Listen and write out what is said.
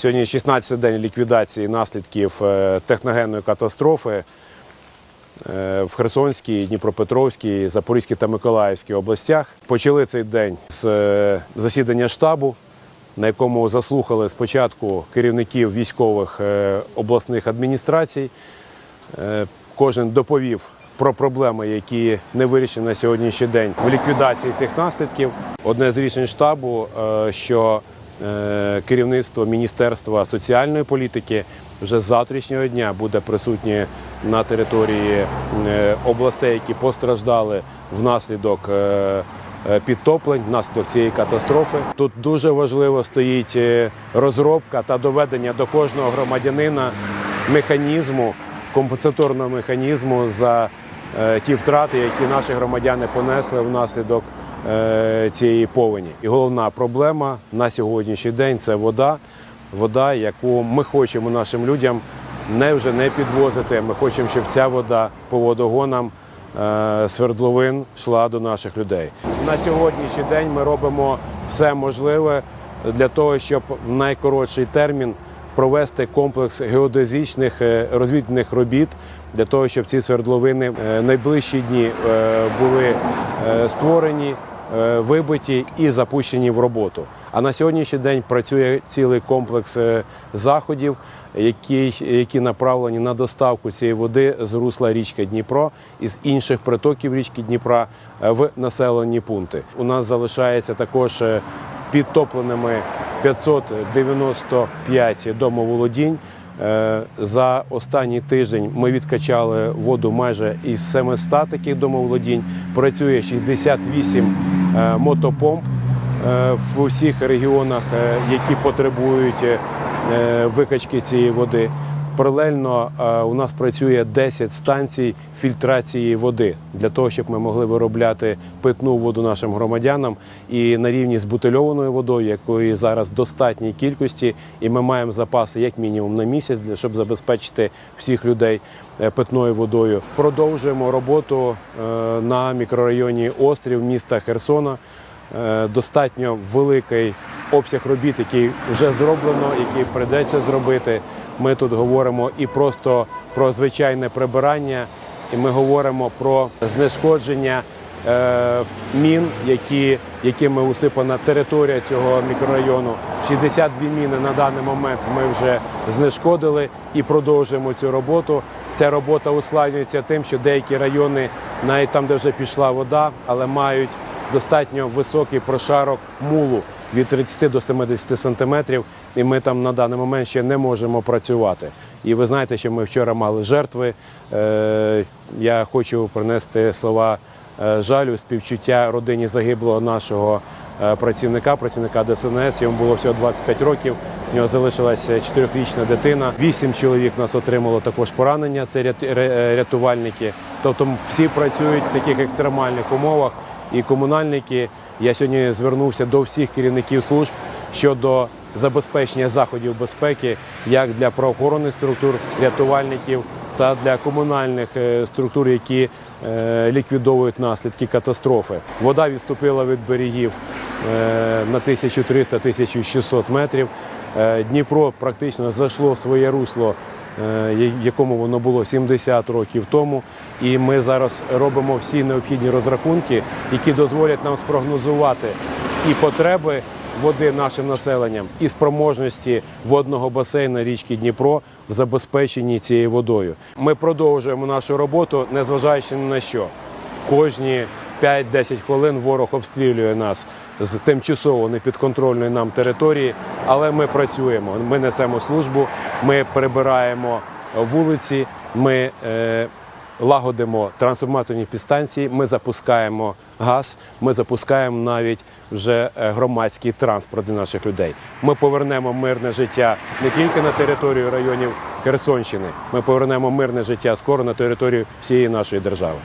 Сьогодні 16-й день ліквідації наслідків е, техногенної катастрофи е, в Херсонській, Дніпропетровській, Запорізькій та Миколаївській областях. Почали цей день з е, засідання штабу, на якому заслухали спочатку керівників військових обласних адміністрацій. Кожен доповів про проблеми, які не вирішені на сьогоднішній день в ліквідації цих наслідків. Одне з рішень штабу, що керівництво Міністерства соціальної політики вже з завтрашнього дня буде присутнє на території е, областей, які постраждали внаслідок е, е, підтоплень, внаслідок цієї катастрофи. Тут дуже важливо стоїть е, розробка та доведення до кожного громадянина механізму, компенсаторного механізму за е, ті втрати, які наші громадяни понесли внаслідок е, цієї повені. І головна проблема на сьогоднішній день це вода. Вода, яку ми хочемо нашим людям не вже не підвозити. Ми хочемо, щоб ця вода по водогонам е, свердловин йшла до наших людей. На сьогоднішній день ми робимо все можливе для того, щоб в найкоротший термін провести комплекс геодезичних е, розвідних робіт для того, щоб ці свердловини е, найближчі дні е, були е, створені, е, вибиті і запущені в роботу. А на сьогоднішній день працює цілий комплекс е, заходів, які, які направлені на доставку цієї води з русла річки Дніпро і з інших притоків річки Дніпра е, в населені пункти. У нас залишається також е, підтопленими 595 домоволодінь. Е, За останній тиждень ми відкачали воду майже із 700 таких домоволодінь. Працює 68 е, мотопомп е, в усіх регіонах, е, які потребують е, викачки цієї води. Паралельно е, у нас працює 10 станцій фільтрації води для того, щоб ми могли виробляти питну воду нашим громадянам і на рівні з бутильованою водою, якої зараз достатній кількості, і ми маємо запаси як мінімум на місяць, для щоб забезпечити всіх людей е, питною водою. Продовжуємо роботу е, на мікрорайоні Острів міста Херсона. Достатньо великий обсяг робіт, який вже зроблено, який прийдеться зробити. Ми тут говоримо і просто про звичайне прибирання, і ми говоримо про знешкодження е, мін, які, якими усипана територія цього мікрорайону. 62 міни на даний момент ми вже знешкодили і продовжуємо цю роботу. Ця робота ускладнюється тим, що деякі райони, навіть там, де вже пішла вода, але мають достатньо високий прошарок мулу від 30 до 70 сантиметрів, і ми там на даний момент ще не можемо працювати. І ви знаєте, що ми вчора мали жертви. Е, Я хочу принести слова е, жалю, співчуття родині загиблого нашого е, працівника, працівника ДСНС. Йому було всього 25 років. У нього залишилася чотирьохрічна дитина. Вісім чоловік нас отримало також поранення. Це рят- рятувальники. Тобто всі працюють в таких екстремальних умовах. І комунальники. Я сьогодні звернувся до всіх керівників служб щодо забезпечення заходів безпеки як для правоохоронних структур, рятувальників та для комунальних е, структур, які е, ліквідовують наслідки катастрофи. Вода відступила від берегів е, на 1300-1600 метрів. Дніпро практично зайшло в своє русло, якому воно було 70 років тому. І ми зараз робимо всі необхідні розрахунки, які дозволять нам спрогнозувати і потреби води нашим населенням, і спроможності водного басейну річки Дніпро в забезпеченні цією водою. Ми продовжуємо нашу роботу, незважаючи ні на що. Кожні 5-10 хвилин ворог обстрілює нас з тимчасово непідконтрольної нам території, але ми працюємо. Ми несемо службу, ми прибираємо вулиці, ми е, лагодимо трансформаторні підстанції, ми запускаємо газ, ми запускаємо навіть вже е, громадський транспорт для наших людей. Ми повернемо мирне життя не тільки на територію районів Херсонщини, ми повернемо мирне життя скоро на територію всієї нашої держави.